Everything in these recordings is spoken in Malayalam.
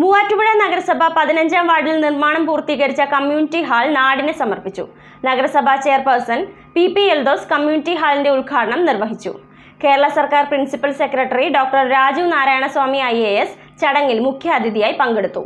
മൂവാറ്റുപുഴ നഗരസഭ പതിനഞ്ചാം വാർഡിൽ നിർമ്മാണം പൂർത്തീകരിച്ച കമ്മ്യൂണിറ്റി ഹാൾ നാടിന് സമർപ്പിച്ചു. നഗരസഭാ chairperson P P Eldhose community ഹാളിന്റെ ഉദ്ഘാടനം നിർവഹിച്ചു. കേരള സർക്കാർ principal secretary doctor Raju Narayanaswamy I A S ചടങ്ങിൽ മുഖ്യാതിഥിയായി പങ്കെടുത്തു.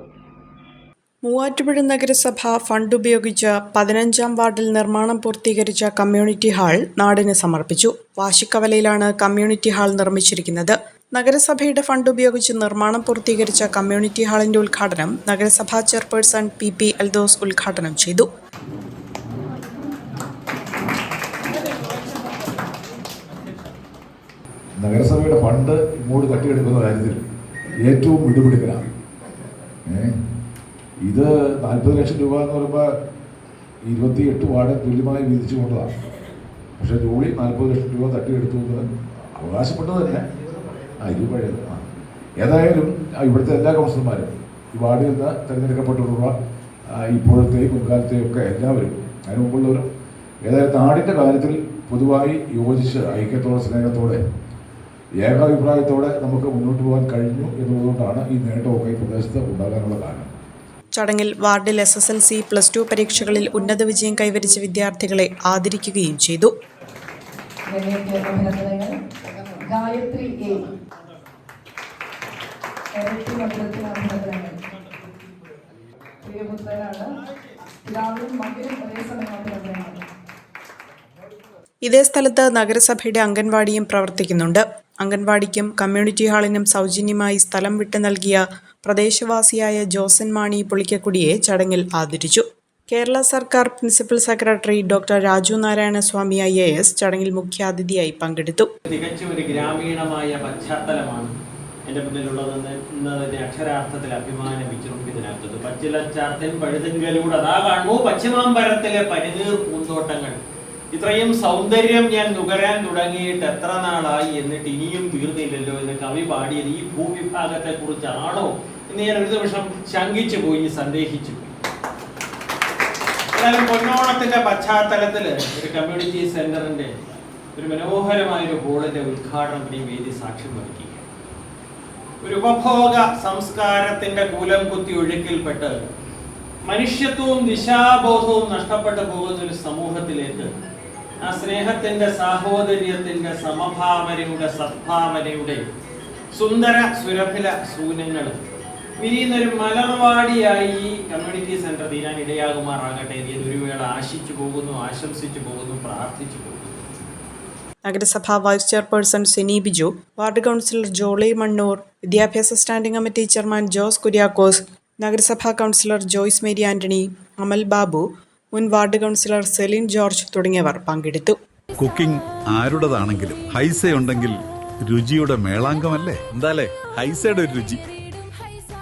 മൂവാറ്റുപുഴ നഗരസഭ ഫണ്ട് ഉപയോഗിച്ച് പതിനഞ്ചാം വാർഡിൽ നിർമ്മാണം പൂർത്തീകരിച്ച കമ്മ്യൂണിറ്റി ഹാൾ നാടിന് സമർപ്പിച്ചു. വാശിക്കവലയിലാണ് കമ്മ്യൂണിറ്റി ഹാൾ നിർമ്മിച്ചിരിക്കുന്നത്. നഗരസഭയുടെ ഫണ്ട് ഉപയോഗിച്ച് നിർമ്മാണം പൂർത്തീകരിച്ച കമ്മ്യൂണിറ്റി ഹാളിന്റെ ഉദ്ഘാടനം നഗരസഭാ ചെയർപേഴ്സൺ പി പി അൽദോസ് ഉദ്ഘാടനം ചെയ്തു. നഗരസഭയുടെ ഫണ്ട് ഇങ്ങോട്ട് തട്ടിയെടുക്കുന്ന കാര്യത്തിൽ ഏറ്റവും വിടുപിടിക്കലാണ്. ഇത് നാൽപ്പത് ലക്ഷം രൂപ എന്ന് പറയുമ്പോൾ ഇരുപത്തി എട്ട് വാർഡ് തുല്യമായി വീതിച്ചു കൊണ്ടതാണ് പക്ഷേ ജോളി നാൽപ്പത് ലക്ഷം രൂപ തട്ടിയെടുത്തു അവകാശപ്പെട്ടത് തന്നെ ആ ഇത് പഴയത് ആ ഏതായാലും ഇവിടുത്തെ എല്ലാ കൗൺസിലർമാരും ഈ വാർഡിൽ നിന്ന് തിരഞ്ഞെടുക്കപ്പെട്ടിട്ടുള്ള ഇപ്പോഴത്തെ ഇപ്പോഴത്തെയും മുൻകാലത്തെയും ഒക്കെ എല്ലാവരും അതിന് മുമ്പുള്ളവരും ഏതായാലും നാടിന്റെ കാര്യത്തിൽ പൊതുവായി യോജിച്ച് ഐക്യത്തോടെ സ്നേഹത്തോടെ ഏകാഭിപ്രായത്തോടെ നമുക്ക് മുന്നോട്ട് പോകാൻ കഴിഞ്ഞു എന്നുള്ളതുകൊണ്ടാണ് ഈ നേട്ടമൊക്കെ ഈ പ്രദേശത്ത് ഉണ്ടാകാനുള്ള കാരണം. ചടങ്ങിൽ വാർഡിൽ S S L C plus two പരീക്ഷകളിൽ ഉന്നത വിജയം കൈവരിച്ച വിദ്യാർത്ഥികളെ ആദരിക്കുകയും ചെയ്തു. അഭിനന്ദനങ്ങൾ. ഗായത്രി എ. ഇതേ സ്ഥലത്ത് നഗരസഭയുടെ അംഗൻവാടിയും പ്രവർത്തിക്കുന്നുണ്ട്. അംഗൻവാടിക്കും കമ്മ്യൂണിറ്റി ഹാളിനും സൗജന്യമായി സ്ഥലം വിട്ടു നൽകിയ പ്രദേശവാസിയായ ജോസൻ മാണി പുളിക്കക്കുടിയെ ചടങ്ങിൽ ആദരിച്ചു. കേരള സർക്കാർ principal secretary doctor Raju Narayana Swamy I A S ചടങ്ങിൽ മുഖ്യാതിഥിയായി പങ്കെടുത്തു. തികച്ചും ഒരു ഗ്രാമീണമായ പശ്ചാത്തലമാണ് എന്റെ മുന്നിലുള്ളതെന്ന് എന്നതിന്റെ അക്ഷരാർത്ഥത്തിൽ അഭിമാനം വിജൃംഭിതനാക്കുന്നത് പച്ചിലച്ചാത്തൻ പഴുതുങ്കലൂടെ അതാ കാണുമോ പശ്ചിമാമ്പരത്തിലെ പൂന്തോട്ടങ്ങൾ. ഇത്രയും സൗന്ദര്യം ഞാൻ നുകരാൻ തുടങ്ങിയിട്ട് എത്ര നാളായി എന്നിട്ട് ഇനിയും തീർന്നില്ലല്ലോ എന്ന് കവി പാടിയത് ഈ ഭൂവിഭാഗത്തെ കുറിച്ചാണോ എന്ന് ഞാൻ ഒരു നിമിഷം ശങ്കിച്ചു പോയി സന്ദേഹിച്ചു പോയി ഏതായാലും പൊന്നോണത്തിന്റെ പശ്ചാത്തലത്തിൽ ഒരു കമ്മ്യൂണിറ്റി സെന്ററിന്റെ ഒരു മനോഹരമായ ഒരു ഹോളിന്റെ ഉദ്ഘാടനത്തിന് ഈ വേദി സാക്ഷ്യം വഹിക്കുക ഒരു ഉപഭോഗ സംസ്കാരത്തിന്റെ കൂലം കുത്തി ഒഴുക്കിൽപ്പെട്ട് മനുഷ്യത്വവും ദിശാബോധവും നഷ്ടപ്പെട്ടു പോകുന്ന ഒരു സമൂഹത്തിലേക്ക് ആ സ്നേഹത്തിന്റെ സാഹോദര്യത്തിന്റെ സമഭാവനയുടെ സദ്ഭാവനയുടെ സുന്ദര സുരഭില സൂനങ്ങൾ വിരിയുന്നൊരു മലർവാടിയായി ഈ കമ്മ്യൂണിറ്റി സെന്റർ തീരാൻ ഇടയാകുമാറാകട്ടെ എന്ന് ഒരു വേള ആശിച്ചു പോകുന്നു ആശംസിച്ചു പോകുന്നു പ്രാർത്ഥിച്ചു പോകുന്നു. നഗരസഭാ vice chairperson Sini Biju ward councillor Jolly Mannoor വിദ്യാഭ്യാസ standing committee chairman Jose Kuriakose നഗരസഭാ കൗൺസിലർ ജോയ്സ് മേരി ആന്റണി അമൽ ബാബു മുൻ വാർഡ് കൗൺസിലർ സെലിൻ ജോർജ് തുടങ്ങിയവർ പങ്കെടുത്തു. കുക്കിംഗ് ആരുടേതാണെങ്കിലും ഹൈസ ഉണ്ടെങ്കിൽ രുചിയുടെ മേളാങ്കമല്ലേ എന്താലേ? ഹൈസയുടെ ഒരു രുചി.